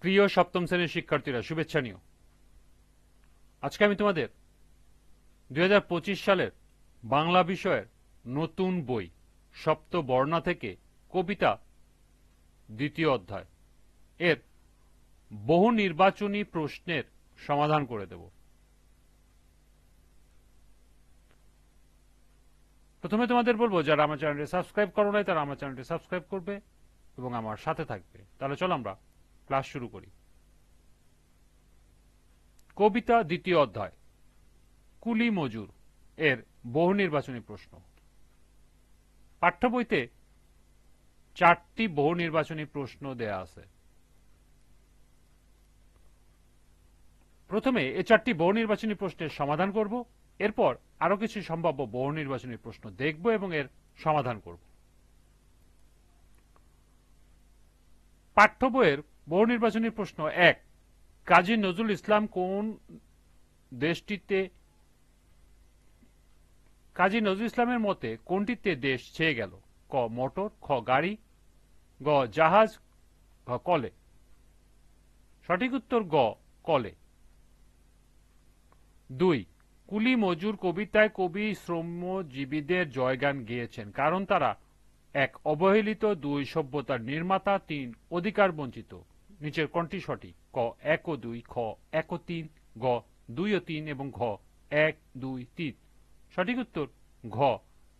প্রিয় সপ্তম শ্রেণির শিক্ষার্থীরা, শুভেচ্ছা নিও। আজকে আমি তোমাদের দু হাজার পঁচিশ সালের বাংলা বিষয়ের নতুন বই সপ্ত বর্ণা থেকে কবিতা দ্বিতীয় অধ্যায় এর বহু নির্বাচনী প্রশ্নের সমাধান করে দেব। প্রথমে তোমাদের বলব, যারা আমার চ্যানেলটি সাবস্ক্রাইব করো নাই, তারা আমার চ্যানেলটি সাবস্ক্রাইব করবে এবং আমার সাথে থাকবে। তাহলে চলো আমরা ক্লাস শুরু করি। কবিতা দ্বিতীয় অধ্যায়। কুলি মজুর এর বহু নির্বাচনী প্রশ্ন। পাঠ্য বইতে চারটি বহু নির্বাচনী প্রশ্ন দেয়া আছে। প্রথমে এই চারটি বহু নির্বাচনী প্রশ্নের সমাধান করব, এরপর আরও কিছু সম্ভাব্য বহু নির্বাচনী প্রশ্ন দেখব এবং এর সমাধান করব। পাঠ্য বইয়ের বহু নির্বাচনী প্রশ্ন এক, কাজী নজরুল ইসলাম কোন দেশটিতে, কাজী নজরুল ইসলামের মতে কোনটিতে দেশ ছেয়ে গেল? ক, মোটর, খ, গাড়ি, গ, জাহাজ ঘ কলে। সঠিক উত্তর গ, কলে। দুই, কুলি মজুর কবিতায় কবি শ্রমজীবীদের জয়গান গেয়েছেন, কারণ তারা, এক, অবহেলিত, দুই, সভ্যতার নির্মাতা, তিন অধিকার বঞ্চিত নিচের কোনটি সঠিক। ক, এক ও দুই, খ, এক ও তিন, গ, দুই ও তিন এবং ঘ, এক, দুই, তিন। সঠিক উত্তর, ঘ,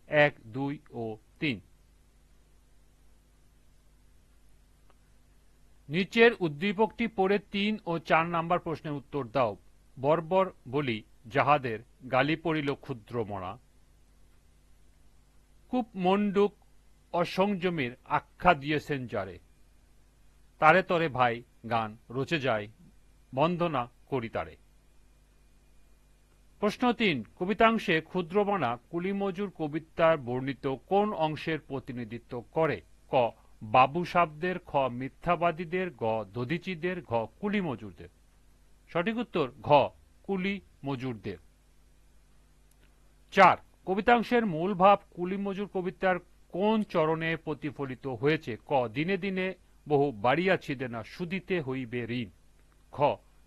এক, দুই ও তিন। নিচের উদ্দীপকটি পড়ে তিন ও চার নাম্বার প্রশ্নের উত্তর দাও। বর্বর বলি, যাহাদের গালি পড়িল ক্ষুদ্র মরা। কূপ মন্ডুক অসংযমীর আখ্যা দিয়েছেন যারে। তারে তরে ভাই, গান রচে যায় বন্দনা করি তারে। প্রশ্ন তিন, কবিতাংশে ক্ষুদ্রমনা কুলিমজুর কবিতার বর্ণিত কোন অংশের প্রতিনিধিত্ব করে? ক, বাবু সাবদের, খ, মিথ্যাবাদীদের, গ, দধিচিদের, ঘ কুলি মজুরদের সঠিক উত্তর, ঘ কুলি মজুরদের চার, কবিতাংশের মূল ভাব কুলি মজুর কবিতার কোন চরণে প্রতিফলিত হয়েছে? ক, দিনে দিনে বহু বাড়িয়াছিদে না সুদিতে হইবে ঋণ। খ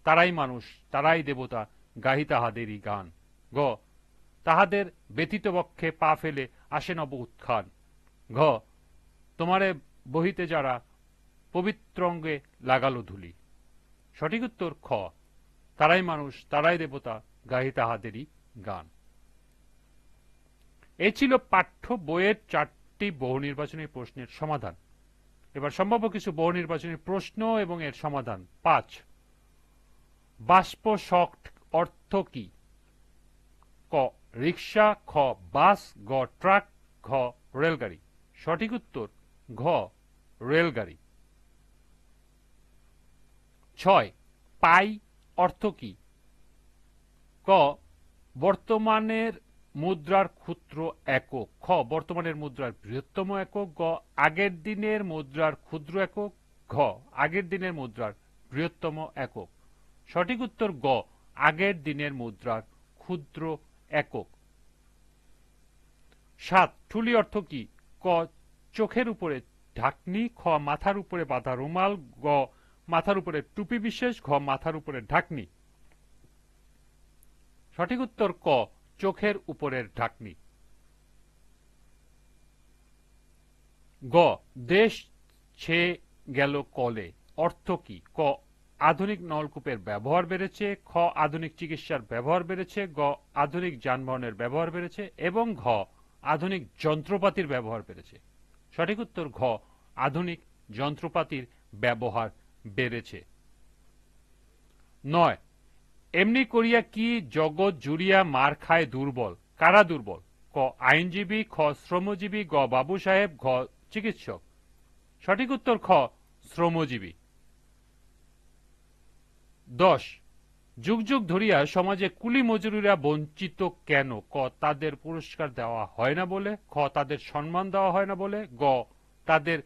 তারাই মানুষ, তারাই দেবতা, গাহি তাহাদেরই গান। গ, তাহাদের ব্যতীত বক্ষে পা ফেলে আসে নব উৎখান ঘ, তোমারে বহিতে যারা পবিত্র অঙ্গে লাগালো ধুলি। সঠিক উত্তর, খ, তারাই মানুষ, তারাই দেবতা, গাহি তাহাদেরই গান। এ ছিল পাঠ্য বইয়ের চারটি বহু নির্বাচনী প্রশ্নের সমাধান। এবার সম্ভাব্য কিছু বহু নির্বাচনী প্রশ্ন এবং এর সমাধান। পাঁচ বাষ্প শক অর্থ কি? ক, রিক্সা, খ, বাস, গ, ট্রাক, ঘ, রেলগাড়ি। সঠিক উত্তর, ঘ, রেলগাড়ি। ছয়, পাই অর্থ কি? ক, বর্তমানের মুদ্রার ক্ষুদ্র একক। খ, বর্তমানের মুদ্রার বৃহত্তম একক। গ, আগের দিনের মুদ্রার ক্ষুদ্র একক। ঘ, আগের দিনের মুদ্রার বৃহত্তম একক। সঠিক উত্তর গ, আগের দিনের মুদ্রার ক্ষুদ্র একক। সাত, ঠুলি অর্থ কি? ক, চোখের উপরে ঢাকনি, খ, মাথার উপরে বাঁধা রুমাল, গ, মাথার উপরে টুপি বিশেষ, ঘ, মাথার উপরে ঢাকনি। সঠিক উত্তর ক চোখের উপরের ঢাকনি। গ, দেশ ছে গেল কলে। অর্থ কি? ক, আধুনিক নলকূপের ব্যবহার বেড়েছে। খ, আধুনিক চিকিৎসার ব্যবহার বেড়েছে। গ, আধুনিক যানবাহনের ব্যবহার বেড়েছে। এবং ঘ, আধুনিক যন্ত্রপাতির ব্যবহার বেড়েছে। সঠিক উত্তর, ঘ, আধুনিক যন্ত্রপাতির ব্যবহার বেড়েছে। নয় এমনি করিয়া কি জগৎ জুড়িয়া মার খায় দুর্বল? কারা দুর্বল? ক, আইনজীবী, খ, শ্রমজীবী, গ, বাবু সাহেব, ঘ, চিকিৎসক। সঠিক উত্তর খ, শ্রমজীবী। দশ, যুগ যুগ ধরিয়া সমাজে কুলি মজুরিরা বঞ্চিত কেন? ক, তাদের পুরস্কার দেওয়া হয় না বলে। খ, তাদের সম্মান দেওয়া হয় না বলে। গ, তাদের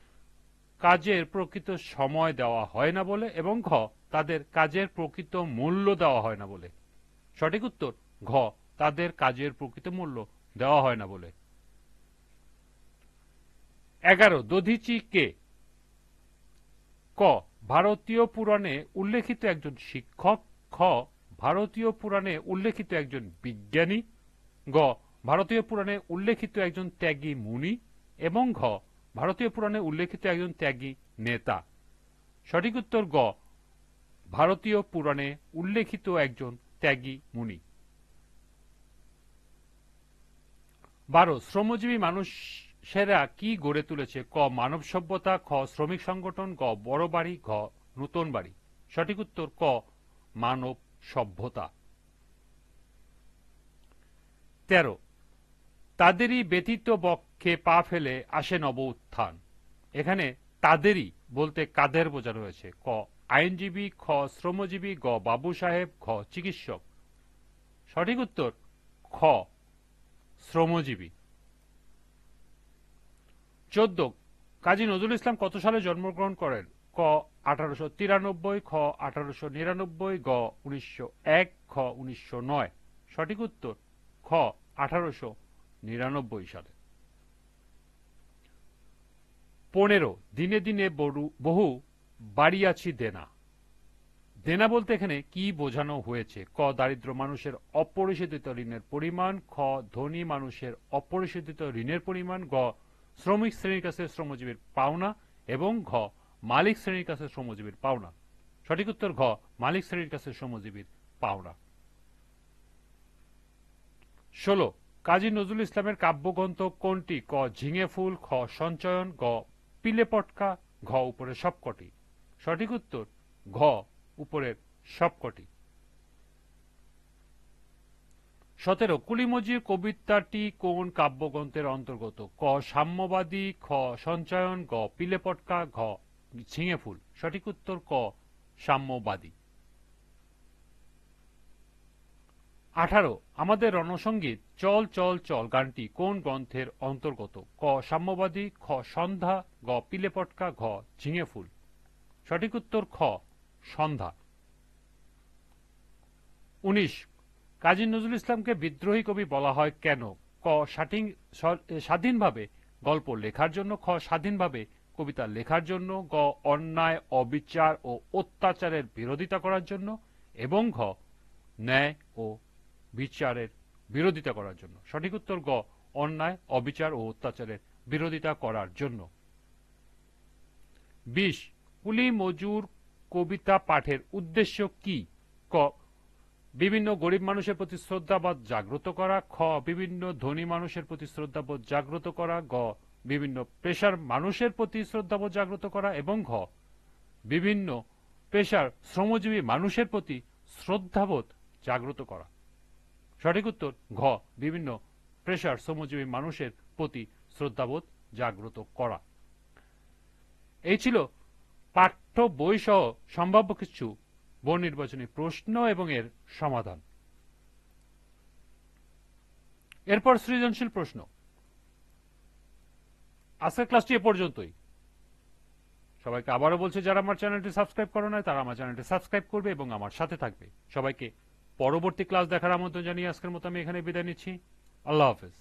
কাজের প্রকৃত সময় দেওয়া হয় না বলে। এবং ঘ তাদের কাজের প্রকৃত মূল্য দেওয়া হয় না বলে। সঠিক উত্তর, ঘ, তাদের কাজের প্রকৃত মূল্য দেওয়া হয় না বলে। এগারো, দধিচি কে? ক, ভারতীয় পুরাণে উল্লেখিত একজন শিক্ষক। খ, ভারতীয় পুরাণে উল্লেখিত একজন বিজ্ঞানী। গ, ভারতীয় পুরাণে উল্লেখিত একজন ত্যাগী মুনি। এবং ঘ, ভারতীয় পুরাণে উল্লেখিত একজন ত্যাগী নেতা। সঠিক উত্তর গ ভারতীয় পুরাণে উল্লেখিত একজন ত্যাগী মুনি। বারো, শ্রমজীবী মানুষেরা কি গড়ে তুলেছে? ক, মানব সভ্যতা, খ, শ্রমিক সংগঠন, গ, বড় বাড়ি, ঘ, নূতন বাড়ি। সঠিক উত্তর, ক, মানব সভ্যতা। তেরো, তাদেরই ব্যতীত বক্ষে পা ফেলে আসে নব উত্থান। এখানে তাদেরই বলতে কাদের বোঝানো হয়েছে? ক আইনজীবী খ, শ্রমজীবী গ, বাবু সাহেব খ চিকিৎসক। সঠিক উত্তর, খ, শ্রমজীবী। চোদ্দ, কাজী নজরুল ইসলাম কত সালে জন্মগ্রহণ করেন? ক, আঠারোশো তিরানব্বই, খ, আঠারোশো নিরানব্বই, গ, উনিশশো এক, খ, উনিশশো নয়। সঠিক উত্তর, খ, আঠারোশো নিরানব্বই সালে। পনেরো, দিনে দিনে বহু বাড়িয়াছি দেনা। দেনা বলতে এখানে কি বোঝানো হয়েছে? ক, দারিদ্র মানুষের অপরিশোধিত ঋণের পরিমাণ, খ, ধনী মানুষের অপরিশোধিত ঋণের পরিমাণ, গ, শ্রমিক শ্রেণির কাছে শ্রমজীবীর পাওনা এবং ঘ, মালিক শ্রেণির কাছে শ্রমজীবীর পাওনা। সঠিক উত্তর, ঘ, মালিক শ্রেণির কাছে শ্রমজীবীর পাওনা। ষোলো, কাজী নজরুল ইসলামের কাব্যগ্রন্থ কোনটি? ক, ঝিঙে ফুল, খ, সঞ্চয়ন, গ পিলে পটকা ঘ, উপরে সবকটি। সঠিক উত্তর, ঘ, উপরের সবকটি। সতেরো, কুলিমজির কবিতাটি কোন কাব্যগ্রন্থের অন্তর্গত? ক, সাম্যবাদী, খ, সঞ্চয়ন, গ, পিলে পটকা, ঘ, ঝিঙে ফুল। সঠিক উত্তর, ক, সাম্যবাদী। আঠারো, আমাদের রণসঙ্গীত, চল চল চল গানটি কোন গ্রন্থের অন্তর্গত? ক, সাম্যবাদী, খ, সন্ধ্যা, গ, পিলে পটকা, ঘ, ঝিঙে ফুল। সঠিক উত্তর খ, সন্ধ্যা। উনিশ, কাজী নজরুল ইসলামকে বিদ্রোহী কবি বলা হয় কেন? ক, স্বাধীন- স্বাধীনভাবে গল্প লেখার জন্য, খ, স্বাধীনভাবে কবিতা লেখার জন্য, গ, অন্যায়, অবিচার ও অত্যাচারের বিরোধিতা করার জন্য এবং ঘ, ন্যায় ও বিচারের বিরোধিতা করার জন্য। সঠিক উত্তর গ, অন্যায়, অবিচার ও অত্যাচারের বিরোধিতা করার জন্য। বিশ কুলি মজুর কবিতা পাঠের উদ্দেশ্য কি? ক. বিভিন্ন গরিব মানুষের প্রতি শ্রদ্ধাবোধ জাগ্রত করা। খ. বিভিন্ন ধনী মানুষের প্রতি শ্রদ্ধাবোধ জাগ্রত করা। গ. বিভিন্ন পেশার মানুষের প্রতি শ্রদ্ধাবোধ জাগ্রত করা এবং ঘ. বিভিন্ন পেশার শ্রমজীবী মানুষের প্রতি শ্রদ্ধাবোধ জাগ্রত করা। সঠিক উত্তর, ঘ. বিভিন্ন পেশার শ্রমজীবী মানুষের প্রতি শ্রদ্ধাবোধ জাগ্রত করা। এই ছিল পাঠ্য বই সহ সম্ভাব্য কিছু বহু নির্বাচনী প্রশ্ন এবং এর সমাধান। এরপর সৃজনশীল প্রশ্ন। আজকের ক্লাসটি এ পর্যন্তই। সবাইকে আবারও বলছে, যারা আমার চ্যানেলটি সাবস্ক্রাইব করো না তারা আমার চ্যানেলটি সাবস্ক্রাইব করবে এবং আমার সাথে থাকবে। সবাইকে পরবর্তী ক্লাস দেখার আমন্ত্রণ জানিয়ে আজকের মতো আমি এখানে বিদায় নিচ্ছি। আল্লাহ হাফেজ।